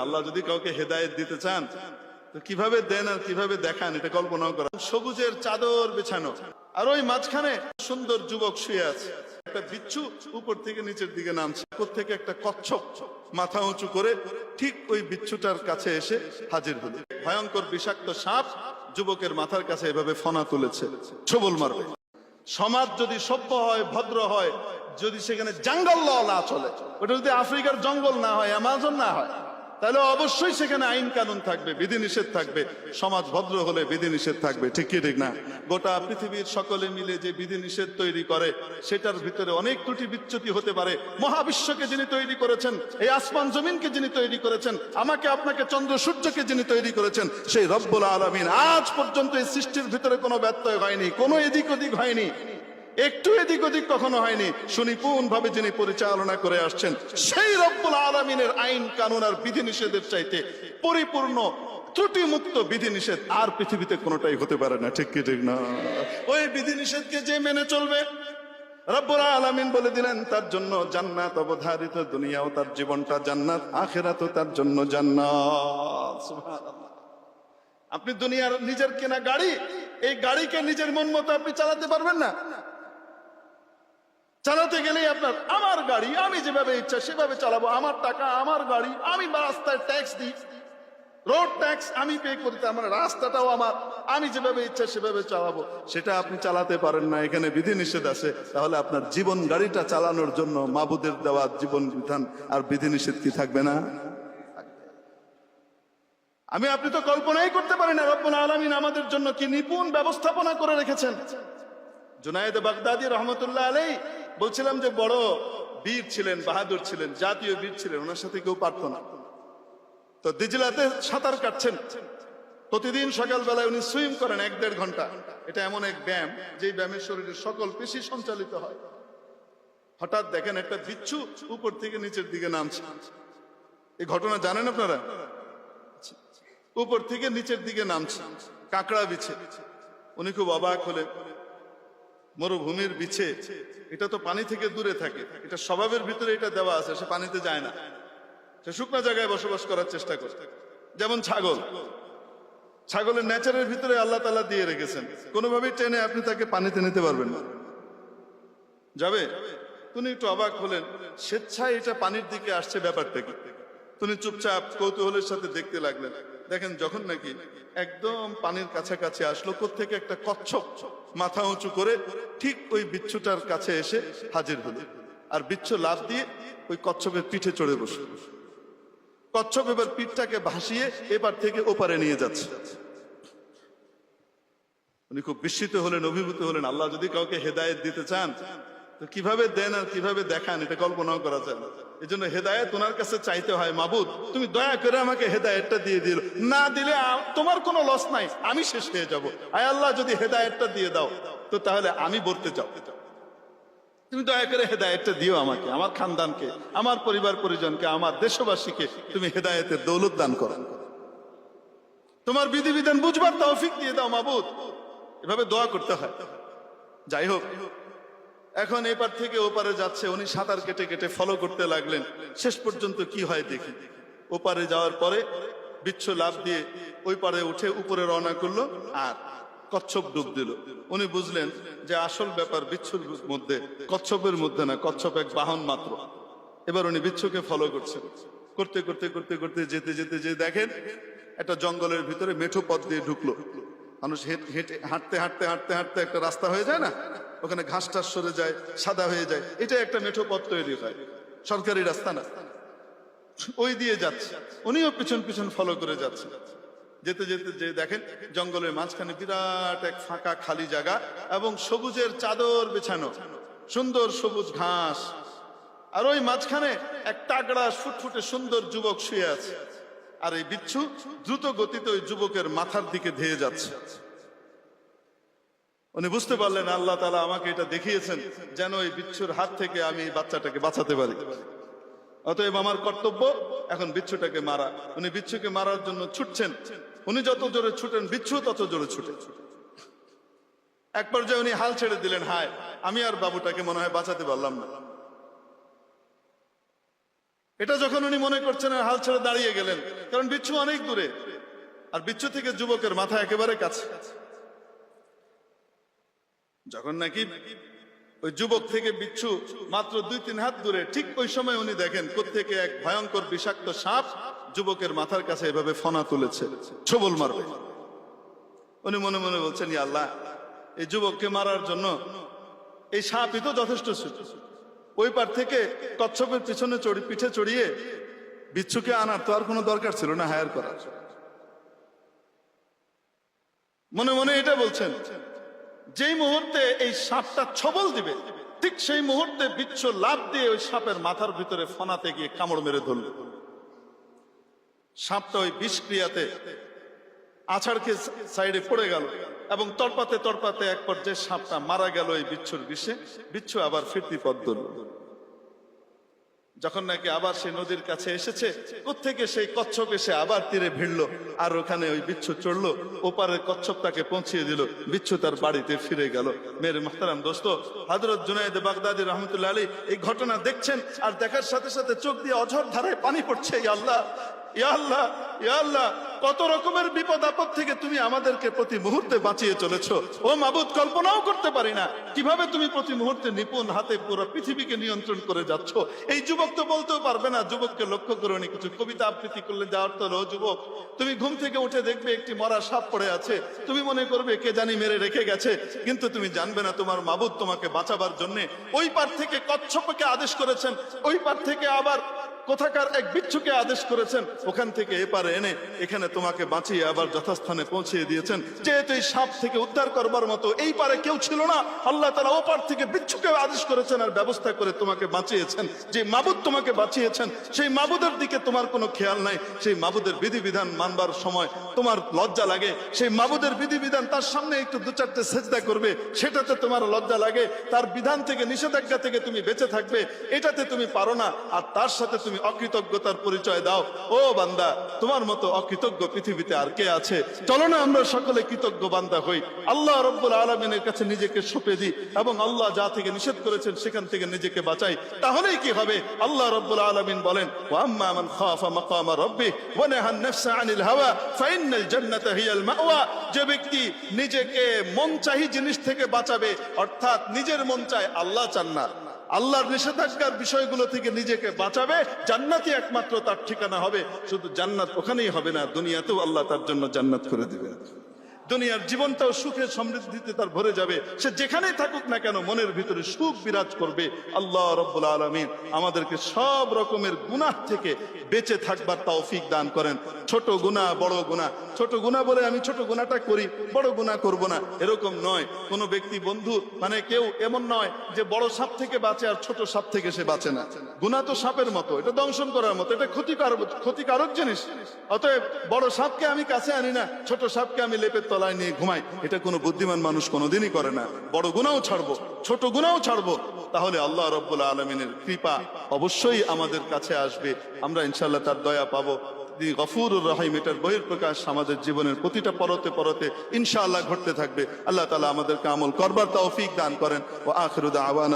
আল্লাহ যদি কাউকে হেদায়েত দিতে চান কীভাবে দেন আর কীভাবে দেখান, এটা কল্পনা করা। সবুজের চাদর বিছানো, আর ওই মাঝখানে সুন্দর যুবক শুয়ে আছে। একটা বিচ্ছু উপর থেকে নিচের দিকে নামছে উপর থেকে একটা কচ্ছপ মাথা উঁচু করে ঠিক ওই বিচ্ছুটার কাছে এসে হাজির হলো। ভয়ঙ্কর বিষাক্ত সাপ যুবকের মাথার কাছে এভাবে ফনা তুলেছে, ছবল মারবে। সমাজ যদি সভ্য হয়, ভদ্র হয়, যদি সেখানে জঙ্গল না চলে, ওটা যদি আফ্রিকার জঙ্গল না হয়, অ্যামাজন না হয় তাহলে অবশ্যই সেখানে আইন কানুন থাকবে, বিধিনিষেধ থাকবে, সমাজ ভদ্র হলে বিধিনিষেধ থাকবে, ঠিক কি ঠিক না? গোটা পৃথিবীর সকলে মিলে যে বিধিনিষেধ তৈরি করে, সেটার ভিতরে অনেক ত্রুটি বিচ্যুতি হতে পারে। মহাবিশ্বকে যিনি তৈরি করেছেন, এই আসমান জমিনকে যিনি তৈরি করেছেন, আমাকে, আপনাকে, চন্দ্র সূর্যকে যিনি তৈরি করেছেন, সেই রব্বুল আলমিন আজ পর্যন্ত এই সৃষ্টির ভিতরে কোনো ব্যত্যয় হয়নি, কোনো এদিক ওদিক হয়নি। একটু এদিক ওদিক কখনো হয়নি। সুনিপুণ ভাবে যিনি পরিচালনা করে আসছেন, সেই রব্বুল আলমিনের আইন কানুন আর বিধিনিষেধের চাইতে পরিপূর্ণ ত্রুটি মুক্ত বিধিনিষেধ আর পৃথিবীতে কোনোটাই হতে পারে না। ঠিক কি, ঠিক না? ওই বিধিনিষেধকে যে মেনে চলবে আলামিন বলে দিলেন, তার জন্য জান্নাত অবধারিত, দুনিয়াও তার জীবনটা জান্নাত, আখেরাতও তার জন্য জান্নাত। আপনি দুনিয়ার নিজের কেনা গাড়ি, এই গাড়িকে নিজের মন মতো আপনি চালাতে পারবেন না। চালাতে গেলেই আপনার, আমার গাড়ি, আমি যেভাবে ইচ্ছা সেভাবে চালাবো। আমার টাকা, আমার গাড়ি, আমি রাস্তায় ট্যাক্স দিই। রোড ট্যাক্স আমি পে করি, তার মানে রাস্তাটাও আমার। আমি যেভাবে ইচ্ছা সেভাবে চালাবো। সেটা আপনি চালাতে পারেন না, এখানে বিধি নিষেধ আছে। তাহলে আপনার জীবন গাড়িটা চালানোর জন্য মাবুদের দেওয়া জীবন বিধান আর বিধি নিষেধ কি থাকবে না? আমি, আপনি তো কল্পনাই করতে পারি না, রব্বুল আলমিন আমাদের জন্য কি নিপুণ ব্যবস্থাপনা করে রেখেছেন। জুনায়েদ বাগদাদি রহমতুল্লাহ আলাই বলছিলাম যে বড় বীর ছিলেন, বাহাদুর ছিলেন, জাতীয় বীর ছিলেন, ওনার সাথে কেউ পারত না। তো দিজলাতে সাঁতার কাটছেন। প্রতিদিন সকালবেলায় উনি সুইম করেন এক দেড় ঘণ্টা। এটা এমন এক ব্যায়াম, যেই ব্যায়ামের শরীরের সকল পেশি সঞ্চালিত হয়। হঠাৎ দেখেন একটা বিচ্ছু উপর থেকে নিচের দিকে নামছে। এই ঘটনা জানেন আপনারা? উপর থেকে নিচের দিকে নামছে। কাঁকড়া বিছে। উনি খুব অবাক হলে মরুভূমির বিছে, এটা তো পানি থেকে দূরে থাকে। এটা স্বভাবের ভিতরে এটা দেওয়া আছে, সে পানিতে যায় না। সে শুকনো জায়গায় বসবাস করার চেষ্টা করে। যেমন ছাগল। ছাগলের নেচারের ভিতরে আল্লাহ তালা দিয়ে রেখেছেন। কোনোভাবেই টেনে আপনি তাকে পানিতে নিতে পারবেন না। যাবে? তুমি একটু অবাক হলেন, স্বেচ্ছায় এটা পানির দিকে আসছে ব্যাপারটা কি? তুমি চুপচাপ কৌতূহলের সাথে দেখতে লাগলেন। দেখেন, যখন নাকি একদম পানির কাছাকাছি আসলো থেকে একটা কচ্ছপ মাথা উঁচু করে ঠিক ওই বিচ্ছুটার কাছে এসে হাজির হলো। আর বিচ্ছু লাভ দিয়ে ওই কচ্ছপের পিঠে চড়ে বসল। কচ্ছপ এবার পিঠটাকে ভাসিয়ে এবার থেকে ওপারে নিয়ে যাচ্ছে। উনি খুব বিস্মিত হলেন, অভিভূত হলেন, আল্লাহ যদি কাউকে হেদায়েত দিতে চান, তো কীভাবে দেন আর কীভাবে দেখান? এটা কল্পনাও করা যায় না। এই জন্য হেদায়ত ওনার কাছে চাইতে হয়, মাবুদ, তুমি দয়া করে আমাকে হেদায়তটা দিয়ে দিল। না দিলে তোমার কোনো লস নাই, আমি শেষ হয়ে যাব। আয় আল্লাহ, যদি হেদায়তটা দিয়ে দাও, তো তাহলে আমি বলতে চাও তুমি দয়া করে হেদায়তটা দিও আমাকে, আমার খানদানকে, আমার পরিবার পরিজনকে, আমার দেশবাসীকে তুমি হেদায়তের দৌলত দান করো। তোমার বিধিবিধান বুঝবার তৌফিক দিয়ে দাও, মাবুদ। এভাবে দোয়া করতে হয়। যাই হোক এখন এপার থেকে ওপারে যাচ্ছে, উনি সাঁতার কেটে কেটে ফলো করতে লাগলেন। শেষ পর্যন্ত কি হয় দেখি। ওপারে যাওয়ার পরে বিচ্ছু লাভ দিয়ে ওই পারে উঠে উপরে রওনা করল আর কচ্ছপ ডুব দিল। উনি বুঝলেন যে আসল ব্যাপার বিচ্ছুর মধ্যে, কচ্ছপের মধ্যে না, কচ্ছপ এক বাহন মাত্র। এবার উনি বিচ্ছুকে ফলো করছেন করতে করতে করতে করতে যেতে যেতে যে দেখেন একটা জঙ্গলের ভিতরে মেঠো পথ দিয়ে ঢুকলো। মানুষ হেঁটে হেঁটে, হাঁটতে হাঁটতে হাঁটতে হাঁটতে একটা রাস্তা হয়ে যায় না? ওখানে ঘাস টাস সরে যায়, সাদা হয়ে যায়। এটা একটা মেঠো পথ তৈরি হয়। সরকারি রাস্তা না। ওই দিয়ে যাচ্ছে। উনিও পিছন পিছন ফলো করে যাচ্ছে। যেতে যেতে যে দেখেন, জঙ্গলের মাঝখানে বিরাট এক ফাঁকা খালি জায়গা এবং সবুজের চাদর বিছানো। সুন্দর সবুজ ঘাস। আর ওই মাঝখানে এক তাগড়া ফুটফুটে সুন্দর যুবক শুয়ে আছে। আর এই বিচ্ছু দ্রুত গতিতে ওই যুবকের মাথার দিকে ধেয়ে যাচ্ছে। উনি বুঝতে পারলেন আল্লাহ তালা আমাকে এটা দেখিয়েছেন যেন এই বিচ্ছুর হাত থেকে আমি বাচ্চাটাকে বাঁচাতে পারি। অতএব আমার কর্তব্য এখন বিচ্ছুটাকে মারা। উনি বিচ্ছুকে মারার জন্য ছুটছেন। উনি যত জোরে ছুটেন, বিচ্ছু তত জোরে ছুটে। এক পর্যায়ে উনি হাল ছেড়ে দিলেন, হায়, আমি আর বাবুটাকে মনে হয় বাঁচাতে পারলাম না। এটা যখন উনি মনে করছেন হাল ছেড়ে দাঁড়িয়ে গেলেন, কারণ বিচ্ছু অনেক দূরে। আর বিচ্ছু থেকে যুবকের মাথা একেবারে কাছে। যখন নাকি ওই যুবক থেকে বিচ্ছু মাত্র দুই, তিন হাত দূরে, ঠিক ওই সময় উনি দেখেন কোত্থেকে এক ভয়ঙ্কর বিষাক্ত সাপ যুবকের মাথার কাছে এভাবে ফনা তুলেছে, ছবল মারবে। উনি মনে মনে বলছেন "ইয়া আল্লাহ, এই যুবককে মারার জন্য এই সাপই তো যথেষ্ট ছিল। ওই পার থেকে কচ্ছপের পিছনে চড়ি, পিঠে চড়িয়ে বিচ্ছুকে আনার তো আর কোনো দরকার ছিল না, হায়ার করার। মনে মনে এটা বলছেন যেই মুহূর্তে এই সাপটা ছবল দিবে, ঠিক সেই মুহূর্তে বিচ্ছ লাভ দিয়ে ওই সাপের মাথার ভিতরে ফনাতে গিয়ে কামড় মেরে ধরল। সাপটা ওই বিষক্রিয়াতে আছাড়কে সাইডে পড়ে গেল এবং তরপাতে তরপাতে এক পর্যায়ে সাপটা মারা গেল এই বিচ্ছুর বিষে, বিচ্ছু আবার ফিরতি পথ ধরল। যখন নাকি আবার সেই নদীর কাছে এসেছে, কোত্থেকে সেই কচ্ছপ এসে আবার তীরে ভিড়লো আর ওখানে ওই বিচ্ছু চড়লো, ওপারের কচ্ছপ তাকে পৌঁছিয়ে দিল, বিচ্ছু তার বাড়িতে ফিরে গেল। মেরে মাহতারাম দোস্ত হাজরত জুনায়দ বাগদাদি রহমতুল্লাহ আলী এই ঘটনা দেখছেন আর দেখার সাথে সাথে চোখ দিয়ে অঝর ধারায় পানি পড়ছে ইয়াল্লাহ আল্লাহ, ইয়া আল্লাহ আল্লাহ। কত রকমের বিপদ আপদ থেকে তুমি আমাদেরকে প্রতি মুহূর্তে বাঁচিয়ে চলেছো? ও মাবুদ, কল্পনাও করতে পারি না। কীভাবে তুমি প্রতি মুহূর্তে নিপুণ হাতে পুরো পৃথিবীকে নিয়ন্ত্রণ করে যাচ্ছ? এই যুবক তো বলতেও পারবে না, যুবককে লক্ষ্য করে কিছু কবিতা আবৃত্তি করলে যাওয়ার তো ও যুবক, তুমি ঘুম থেকে উঠে দেখবে একটি মরা সাপ পড়ে আছে। তুমি মনে করবে কে জানি মেরে রেখে গেছে, কিন্তু তুমি জানবে না তোমার মাবুদ তোমাকে বাঁচাবার জন্য ওই পার থেকে কচ্ছপকে আদেশ করেছেন। ওই পার থেকে আবার কোথাকার এক বিচ্ছুকে আদেশ করেছেন, ওখান থেকে এপারে এনে এখানে তোমাকে বাঁচিয়ে আবার যথাস্থানে পৌঁছিয়ে দিয়েছেন। যেহেতু এই সাপ থেকে উদ্ধার করবার মতো এই পারে কেউ ছিল না। আল্লাহ তালা ওপার থেকে বিচ্ছুকে আদেশ করেছেন আর ব্যবস্থা করে তোমাকে বাঁচিয়েছেন। যে মাবুদ তোমাকে বাঁচিয়েছেন, সেই মাবুদের দিকে তোমার কোনো খেয়াল নাই। সেই মাবুদের বিধিবিধান মানবার সময় তোমার লজ্জা লাগে। সেই মাবুদের বিধিবিধান তার সামনে একটু দু চারটে সেজদা করবে। সেটাতে তোমার লজ্জা লাগে। তার বিধান থেকে, নিষেধাজ্ঞা থেকে তুমি বেঁচে থাকবে। এটাতে তুমি পারো না। আর তার সাথে তুমি অকৃতজ্ঞতার পরিচয় দাও। ও বান্দা, তোমার মতো অকৃতজ্ঞ পৃথিবীতে আর কে আছে? চলো না আমরা সকলে কৃতজ্ঞ বান্দা হই। আল্লাহ রব্বুল আলমিনের কাছে নিজেকে সঁপে দিই এবং আল্লাহ যা থেকে নিষেধ করেছেন সেখান থেকে নিজেকে বাঁচাই। তাহলেই কি হবে? আল্লাহ রব্বুল আলমিন বলেন যে ব্যক্তি নিজেকে মন চাহি জিনিস থেকে বাঁচাবে, অর্থাৎ নিজের মন চায় আল্লাহ চান না। আল্লাহর নিষেধাজ্ঞার বিষয়গুলো থেকে নিজেকে বাঁচাবে। জান্নাতই একমাত্র তার ঠিকানা হবে। শুধু জান্নাত ওখানেই হবে না, দুনিয়াতেও আল্লাহ তার জন্য জান্নাত করে দিবে দুনিয়ার জীবনটাও সুখে সমৃদ্ধিতে তার ভরে যাবে। সে যেখানেই থাকুক না কেন মনের ভিতরে সুখ বিরাজ করবে। আল্লাহ রব্বুল আলমিন আমাদেরকে সব রকমের গুনাহ থেকে বেঁচে থাকবার তৌফিক দান করেন। ছোট গুনাহ, বড় গুনাহ। ছোট গুনাহ বলে আমি ছোট গুনাহটা করি, বড় গুনাহ করব না। এরকম নয়। কোনো ব্যক্তি, বন্ধু মানে কেউ এমন নয় যে বড় সাপ থেকে বাঁচে আর ছোট সাপ থেকে সে বাঁচে না। গুনাহ তো সাপের মতো। এটা দংশন করার মতো। এটা ক্ষতিকারক ক্ষতিকারক জিনিস। অতএব বড় সাপকে আমি কাছে আনি না, ছোট সাপকে আমি লেপের তলায় নিয়ে ঘুমাই, এটা কোনো বুদ্ধিমান মানুষ কোনোদিনই করে না। বড় গুণাও ছাড়বো, ছোট গুণাও ছাড়বো। তাহলে আল্লাহ রব্বুল আলমিনের কৃপা অবশ্যই আমাদের কাছে আসবে। আমরা ইনশাল্লাহ তার দয়া পাবো। তিনি গফুরুর রহিম, এটার বহির প্রকাশ আমাদের জীবনের প্রতিটা পরতে পরতে ইনশাআল্লাহ ঘটতে থাকবে। আল্লাহ তালা আমাদেরকে আমল করবার তৌফিক দান করেন। ও আখরুদা আওয়ান